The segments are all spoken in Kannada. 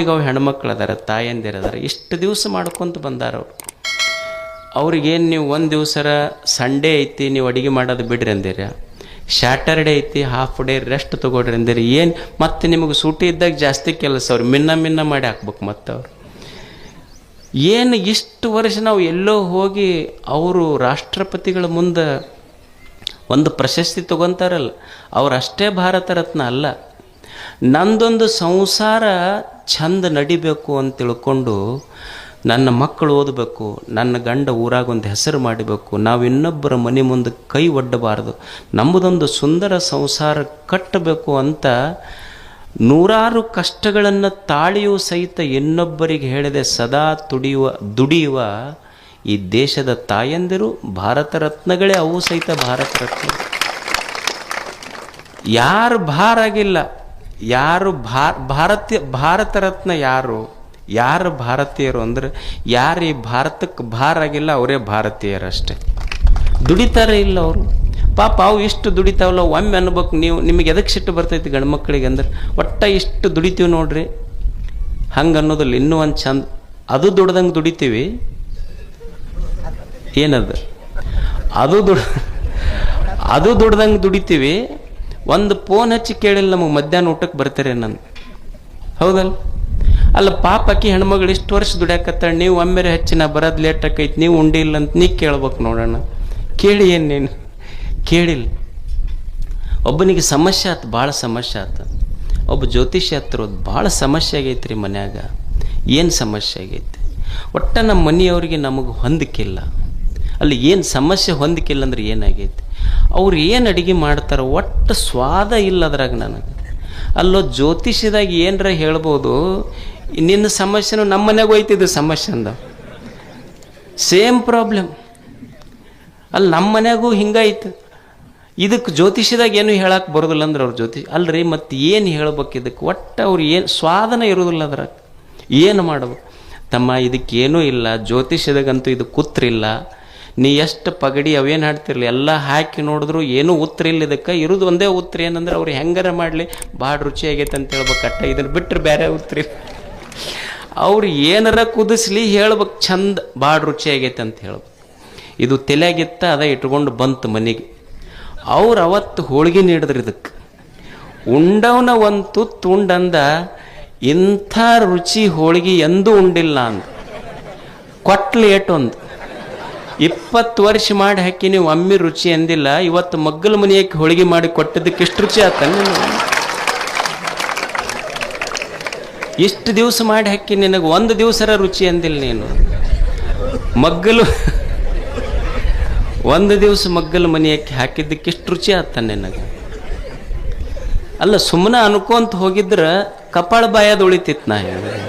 ಈಗ ಅವು ಹೆಣ್ಮಕ್ಳು ಅದಾರ, ತಾಯಂದಿರು ಅದಾರ, ಇಷ್ಟು ದಿವಸ ಮಾಡ್ಕೊತ ಬಂದಾರ ಅವ್ರು. ಅವ್ರಿಗೇನು ನೀವು ಒಂದು ದಿವಸರ ಸಂಡೇ ಐತಿ, ನೀವು ಅಡುಗೆ ಮಾಡೋದು ಬಿಡ್ರಿ ಅಂದಿರ. ಸ್ಯಾಟರ್ಡೇ ಐತಿ ಹಾಫ್ ಡೇ ರೆಸ್ಟ್ ತೊಗೊಳ್ರಿ ಅಂದಿರಿ. ಏನು ಮತ್ತೆ ನಿಮಗೆ ಸೂಟಿ ಇದ್ದಾಗ ಜಾಸ್ತಿ ಕೆಲಸ ಅವ್ರು, ಮಿನ್ನ ಮಿನ್ನ ಮಾಡಿ ಹಾಕ್ಬೇಕು ಮತ್ತೆ ಅವ್ರು. ಏನು ಇಷ್ಟು ವರ್ಷ ನಾವು ಎಲ್ಲೋ ಹೋಗಿ ಅವರು ರಾಷ್ಟ್ರಪತಿಗಳ ಮುಂದೆ ಒಂದು ಪ್ರಶಸ್ತಿ ತೊಗೊತಾರಲ್ಲ ಅವರಷ್ಟೇ ಭಾರತ ರತ್ನ ಅಲ್ಲ. ನಂದೊಂದು ಸಂಸಾರ ಚಂದ ನಡಿಬೇಕು ಅಂತ ತಿಳ್ಕೊಂಡು ನನ್ನ ಮಕ್ಕಳು ಓದಬೇಕು, ನನ್ನ ಗಂಡ ಊರಾಗ ಒಂದು ಹೆಸರು ಮಾಡಬೇಕು, ನಾವು ಇನ್ನೊಬ್ಬರ ಮನೆ ಮುಂದೆ ಕೈ ಒಡ್ಡಬಾರ್ದು, ನಮ್ಮದೊಂದು ಸುಂದರ ಸಂಸಾರ ಕಟ್ಟಬೇಕು ಅಂತ ನೂರಾರು ಕಷ್ಟಗಳನ್ನು ತಾಳಿಯೂ ಸಹಿತ ಇನ್ನೊಬ್ಬರಿಗೆ ಹೇಳದೆ, ಸದಾ ತುಡಿಯುವ, ದುಡಿಯುವ ಈ ದೇಶದ ತಾಯಂದಿರು, ಭಾರತ ರತ್ನಗಳೇ, ಅವು ಸಹಿತ ಭಾರತ ರತ್ನ. ಯಾರು ಭಾರ ಆಗಿಲ್ಲ. ಯಾರು ಭಾರತ ಭಾರತ ರತ್ನ ಯಾರು? ಯಾರು ಭಾರತೀಯರು ಅಂದ್ರೆ ಯಾರು ಈ ಭಾರತಕ್ಕೆ ಭಾರ ಆಗಿಲ್ಲ, ಅವರೇ ಭಾರತೀಯರಷ್ಟೇ. ದುಡಿತಾರೆ ಇಲ್ಲ ಅವರು. ಪಾಪ ಅವು ಇಷ್ಟು ದುಡಿತಾವಲ್ಲ, ಒಮ್ಮೆ ಅನ್ಬೇಕು ನೀವು, ನಿಮಗೆ ಎದಕ್ಕೆ ಸಿಟ್ಟು ಬರ್ತೈತಿ ಗಂಡು ಮಕ್ಕಳಿಗೆ ಅಂದ್ರೆ, ಒಟ್ಟು ಇಷ್ಟು ದುಡಿತೀವಿ ನೋಡ್ರಿ. ಹಂಗೆ ಅನ್ನೋದಿಲ್ಲ ಇನ್ನೂ ಒಂದು ಚಂದ, ಅದು ದುಡ್ದಂಗೆ ದುಡಿತೀವಿ. ಏನದು? ಅದು ದುಡ್, ಅದು ದುಡ್ದಂಗೆ ದುಡಿತೀವಿ. ಒಂದು ಫೋನ್ ಹಚ್ಚಿ ಕೇಳಿಲ್ಲ, ನಮಗೆ ಮಧ್ಯಾಹ್ನ ಊಟಕ್ಕೆ ಬರ್ತಾರೆ ನಾನು ಹೌದಲ್ಲ ಅಲ್ಲ, ಪಾಪ ಆಕಿ ಹೆಣ್ಮಗಳು ಇಷ್ಟು ವರ್ಷ ದುಡ್ಯಾಕತ್ತಾಳ, ನೀವು ಒಮ್ಮೆರೆ ಹೆಚ್ಚಿನ ಬರೋದು ಲೇಟ್ ಆಕೈತಿ, ನೀವು ಉಂಡಿಲ್ಲ ಅಂತ ನೀ ಕೇಳ್ಬೇಕು ನೋಡೋಣ ಕೇಳಿ ಏನು ನೀನು? ಕೇಳಿಲ್ಲ. ಒಬ್ಬನಿಗೆ ಸಮಸ್ಯೆ ಆತು, ಭಾಳ ಸಮಸ್ಯೆ ಆತು. ಒಬ್ಬ ಜ್ಯೋತಿಷ್ಯ ಹತ್ರ ಹೋದ್, ಭಾಳ ಸಮಸ್ಯೆ ಆಗೈತೆ ರೀ ಮನ್ಯಾಗ. ಏನು ಸಮಸ್ಯೆ ಆಗೈತಿ? ಒಟ್ಟ ನಮ್ಮ ಮನೆಯವ್ರಿಗೆ ನಮಗೆ ಹೊಂದಿಕಿಲ್ಲ. ಅಲ್ಲಿ ಏನು ಸಮಸ್ಯೆ ಹೊಂದಿಕಿಲ್ಲ ಅಂದ್ರೆ ಏನಾಗೈತಿ ಅವ್ರು ಏನು ಅಡುಗೆ ಮಾಡ್ತಾರೆ ಒಟ್ಟು ಸ್ವಾದ ಇಲ್ಲ ಅದ್ರಾಗ ನನಗೆ. ಅಲ್ಲೋ ಜ್ಯೋತಿಷ್ಯದಾಗ ಏನರ ಹೇಳ್ಬೋದು, ನಿನ್ನ ಸಮಸ್ಯೆನೂ ನಮ್ಮ ಮನೆಗೆ ಹೋಯ್ತಿದ್ದು ಸಮಸ್ಯೆ ಅಂದ ಸೇಮ್ ಪ್ರಾಬ್ಲಮ್. ಅಲ್ಲಿ ನಮ್ಮ ಮನೆಗೂ ಹಿಂಗಾಯ್ತು. ಇದಕ್ಕೆ ಜ್ಯೋತಿಷ್ಯದಾಗ ಏನು ಹೇಳಕ್ಕೆ ಬರೋದಿಲ್ಲ ಅಂದ್ರೆ ಅವ್ರ ಜ್ಯೋತಿಷ್ ಅಲ್ರಿ, ಮತ್ತು ಏನು ಹೇಳ್ಬೇಕು ಇದಕ್ಕೆ ಒಟ್ಟು ಅವ್ರು ಏನು, ಸ್ವಾದನ ಇರೋದಿಲ್ಲ ಅದ್ರಾಗ. ಏನು ಮಾಡೋದು ತಮ್ಮ, ಇದಕ್ಕೇನೂ ಇಲ್ಲ. ಜ್ಯೋತಿಷ್ಯದಾಗಂತೂ ಇದು ಕೂತ್ರಿಲ್ಲ. ನೀ ಎಷ್ಟು ಪಗಡಿ ಅವೇನು ಹಾಡ್ತಿರ್ಲಿ? ಎಲ್ಲ ಹಾಕಿ ನೋಡಿದ್ರು ಏನೂ ಉತ್ತರ ಇಲ್ಲ ಇದಕ್ಕೆ. ಇರೋದು ಒಂದೇ ಉತ್ತರ ಏನಂದ್ರೆ ಅವ್ರು ಹೆಂಗಾರ ಮಾಡಲಿ? ಭಾಳ ರುಚಿಯಾಗೈತೆ ಅಂತ ಹೇಳ್ಬೇಕಟ್ಟ ಇದನ್ನು ಬಿಟ್ಟರೆ ಬೇರೆ ಉತ್ತರ ಅವ್ರು ಏನಾರ ಕುದಿಸ್ಲಿ ಹೇಳ್ಬೇಕು. ಚಂದ ಭಾಳ ರುಚಿಯಾಗೈತೆ ಅಂತ ಹೇಳ್ಬೇಕು. ಇದು ತೆಲೆಗಿತ್ತ ಅದ ಇಟ್ಕೊಂಡು ಬಂತು ಮನೆಗೆ. ಅವ್ರು ಅವತ್ತು ಹೋಳಿಗೆ ನೀಡಿದ್ರು ಇದಕ್ಕೆ ಉಂಡವನ ಒಂದು ತುತ್ತು ಉಂಡಂದ, ಇಂಥ ರುಚಿ ಹೋಳಿಗೆ ಎಂದೂ ಉಂಡಿಲ್ಲ ಅಂದ. ಕೊಟ್ಲೇಟ್ ಏಟೊಂದು ಇಪ್ಪತ್ತು ವರ್ಷ ಮಾಡಿ ಹಾಕಿ ನೀವು ಅಮ್ಮಿ ರುಚಿ ಅಂದಿಲ್ಲ, ಇವತ್ತು ಮಗ್ಗಲ ಮನೆಯಕ್ಕೆ ಹೋಳಿಗೆ ಮಾಡಿ ಕೊಟ್ಟಿದ್ದಕ್ಕೆ ಎಷ್ಟು ರುಚಿ ಆತ ಇಷ್ಟು ದಿವಸ ಮಾಡಿ ಹಾಕಿ ನಿನಗೆ ಒಂದು ದಿವಸರ ರುಚಿ ಅಂದಿಲ್ಲ ನೀನು. ಮಗ್ಗಲು, ಒಂದು ದಿವಸ ಮಗ್ಗಲ ಮನೆಯಕ್ಕೆ ಹಾಕಿದ್ದಕ್ಕೆ ಎಷ್ಟು ರುಚಿ ಆತ ನಿನಗೆ. ಅಲ್ಲ ಸುಮ್ಮನೆ ಅನ್ಕೊಂತ ಹೋಗಿದ್ರೆ ಕಪಾಳ ಬಾಯದ ಉಳಿತಿತ್ತು ನಾ ಹೇಳಿದೆ.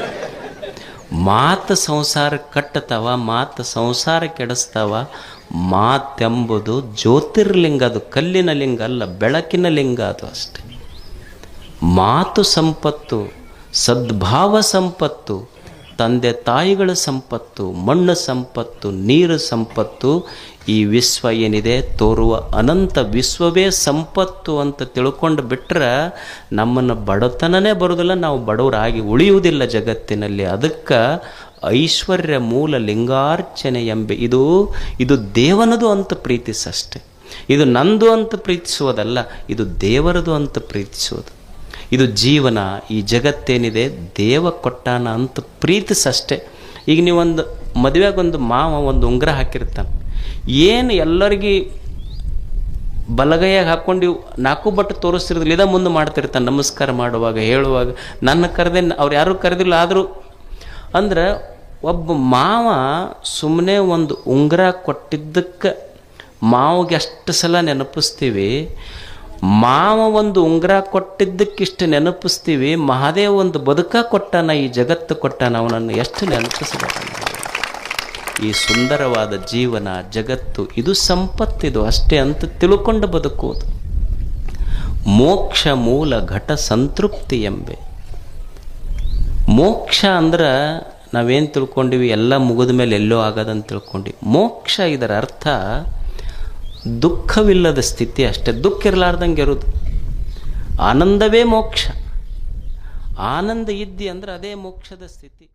ಮಾತು ಸಂಸಾರ ಕಟ್ಟತವ, ಮಾತು ಸಂಸಾರ ಕೆಡಿಸ್ತಾವ, ಮಾತೆಂಬುದು ಜ್ಯೋತಿರ್ಲಿಂಗ ಅದು, ಕಲ್ಲಿನ ಲಿಂಗ ಅಲ್ಲ, ಬೆಳಕಿನ ಲಿಂಗ ಅದು ಅಷ್ಟೆ. ಮಾತು ಸಂಪತ್ತು, ಸದ್ಭಾವ ಸಂಪತ್ತು ತಂದೆ ತಾಯಿಗಳ ಸಂಪತ್ತು, ಮಣ್ಣು ಸಂಪತ್ತು, ನೀರು ಸಂಪತ್ತು, ಈ ವಿಶ್ವ ಏನಿದೆ? ತೋರುವ ಅನಂತ ವಿಶ್ವವೇ ಸಂಪತ್ತು ಅಂತ ತಿಳ್ಕೊಂಡು ಬಿಟ್ಟರೆ ನಮ್ಮನ್ನು ಬಡತನನೇ ಬರೋದಿಲ್ಲ, ನಾವು ಬಡವರಾಗಿ ಉಳಿಯುವುದಿಲ್ಲ ಜಗತ್ತಿನಲ್ಲಿ. ಅದಕ್ಕೆ ಐಶ್ವರ್ಯ ಮೂಲ ಲಿಂಗಾರ್ಚನೆ ಎಂಬೆ. ಇದು ಇದು ದೇವನದು ಅಂತ ಪ್ರೀತಿಸಷ್ಟೆ. ಇದು ನಂದು ಅಂತ ಪ್ರೀತಿಸುವುದಲ್ಲ, ಇದು ದೇವರದು ಅಂತ ಪ್ರೀತಿಸುವುದು. ಇದು ಜೀವನ, ಈ ಜಗತ್ತೇನಿದೆ, ದೇವ ಕೊಟ್ಟಾನ ಅಂತ ಪ್ರೀತಿಸಷ್ಟೇ. ಈಗ ನೀವೊಂದು ಮದುವೆಗೆ ಒಂದು ಮಾವ ಒಂದು ಉಂಗುರ ಹಾಕಿರ್ತಾನೆ ಏನು ಎಲ್ಲರಿಗೆ ಬಲಗೈಯಾಗಿ ಹಾಕ್ಕೊಂಡು ನಾಲ್ಕು ಬಟ್ಟು ತೋರಿಸ್ತಿರೋದಿಲ್ಲ ಇದ ಮುಂದೆ ಮಾಡ್ತಿರ್ತಾನೆ, ನಮಸ್ಕಾರ ಮಾಡುವಾಗ, ಹೇಳುವಾಗ. ನನ್ನ ಕರೆದೇ, ಅವ್ರು ಯಾರೂ ಕರೆದಿಲ್ಲ, ಆದರೂ. ಅಂದ್ರೆ ಒಬ್ಬ ಮಾವ ಸುಮ್ಮನೆ ಒಂದು ಉಂಗುರ ಕೊಟ್ಟಿದ್ದಕ್ಕೆ ಮಾವಿಗೆ ಅಷ್ಟು ಸಲ ನೆನಪಿಸ್ತೀವಿ. ಮಾವ ಒಂದು ಉಂಗ್ರ ಕೊಟ್ಟಿದ್ದಕ್ಕಿಷ್ಟು ನೆನಪಿಸ್ತೀವಿ, ಮಹಾದೇವ ಒಂದು ಬದುಕ ಕೊಟ್ಟಾನ, ಈ ಜಗತ್ತು ಕೊಟ್ಟನ, ಅವನನ್ನು ಎಷ್ಟು ನೆನಪಿಸಬೇಕು ಈ ಸುಂದರವಾದ ಜೀವನ, ಜಗತ್ತು, ಇದು ಸಂಪತ್ತಿದು ಅಷ್ಟೇ ಅಂತ ತಿಳ್ಕೊಂಡು ಬದುಕುವುದು. ಮೋಕ್ಷ ಮೂಲ ಘಟ ಸಂತೃಪ್ತಿ ಎಂಬೆ. ಮೋಕ್ಷ ಅಂದ್ರೆ ನಾವೇನು ತಿಳ್ಕೊಂಡಿವಿ, ಎಲ್ಲ ಮುಗಿದ ಮೇಲೆ ಎಲ್ಲೋ ಆಗದಂತ ತಿಳ್ಕೊಂಡ್ವಿ. ಮೋಕ್ಷ ಇದರ ಅರ್ಥ ದುಃಖವಿಲ್ಲದ ಸ್ಥಿತಿ ಅಷ್ಟೇ. ದುಃಖ ಇರಲಾರ್ದಂಗೆ ಇರೋದು. ಆನಂದವೇ ಮೋಕ್ಷ. ಆನಂದ ಇದ್ದಿ ಅಂದ್ರೆ ಅದೇ ಮೋಕ್ಷದ ಸ್ಥಿತಿ.